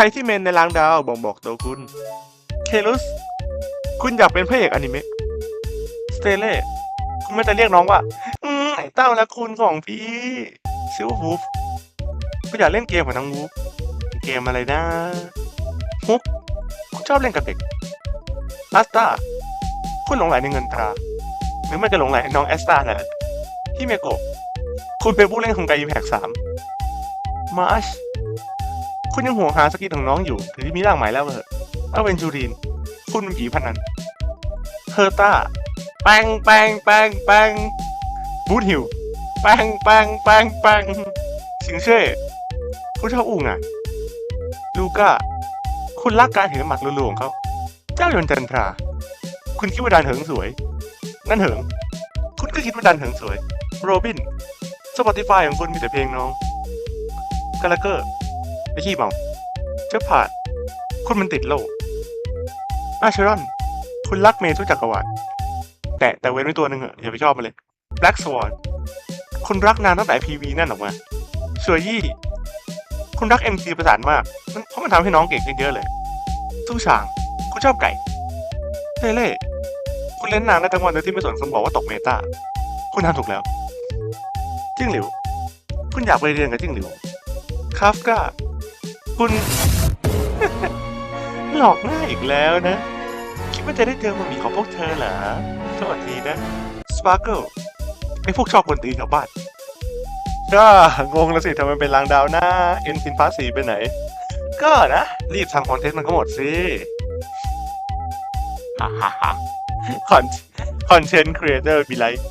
รที่เมนในรางดาวบอกบอกตัวคุณ เคลุส คุณอยากเป็นพระเอกอนิเมะ สเตเล่คุณไม่จะเรียกน้องว่าอืมไอ้เต้าและคุณของพี่ซิลวูฟคุณอยากเล่นเกมกับน้องวูฟเกมอะไรนะฮุกคุณชอบเล่นกับเด็กอัสตาคุณหลงไหลในเงินตราหรือไม่ก็หลงไหลในน้องแอสตาแหละพี่เมโกะคุณเป็นผู้เล่นของไกยูแพกสามมาร์ช คุณยังห่วงหาสกินของน้องอยู่ถึงที่มีร่างใหม่แล้วเหรอเอาเวนจูรีนคุณเป็นผีพนันเฮอร์ต้าแปงแปงแปงแปงบูทฮิลแปงแปงแปงแปงสิงเช่คุณชอบอู้งานลูก้าคุณรักการเห็นหมัดลุลวของเขา เจ้ายนจันทรา คุณคิดว่าดันเหิงสวย นั่นเหิง คุณก็คิดว่าดันเหิงสวย โรบิน สปอติฟายของคุณมีแต่เพลงน้องกาลาเกอร์ ไอ้ขี้เมาเจ้าผ่าดคุณมันติดโลกอาเชรอน คุณรักเมย์ทุกจักรวาลแต่แต่เว้นไว้ตัวหนึ่งเหอะอย่าไปชอบมันเลย Black Swan คุณรักนานตั้งแต่พีวีนั่นออกมาสวยยี่ คุณรัก MC ประสานมากมันเพราะมันทำให้น้องเก่งขึ้นเยอะเลยตู้ช่าง คุณชอบไก่เล่เล่คุณเล่นนานได้ทั้งวันโดยที่ไม่สนคำบอกว่าตกเมตาคุณทำถูกแล้วจิ้งหลิว คุณอยากไปเรียนกับจิ้งหลิวคาฟก้า คุณ หลอกง่ายอีกแล้วนะ คิดว่าจะได้เจอมันมีของพวกเธอเหรอสวัสดีนะสปาร์เกิลไอพวกชอบคนตีชาวบ้านก็งงแล้วสิทำไมเป็นรางดาวหน้าเอ็นฟินพาสีไปไหน ก็นะ รีบทำคอนเทนต์มันก็หมดสิฮ่าฮ่าฮ่าคอนคอนเทนต์ครีเอเตอร์มีไลท์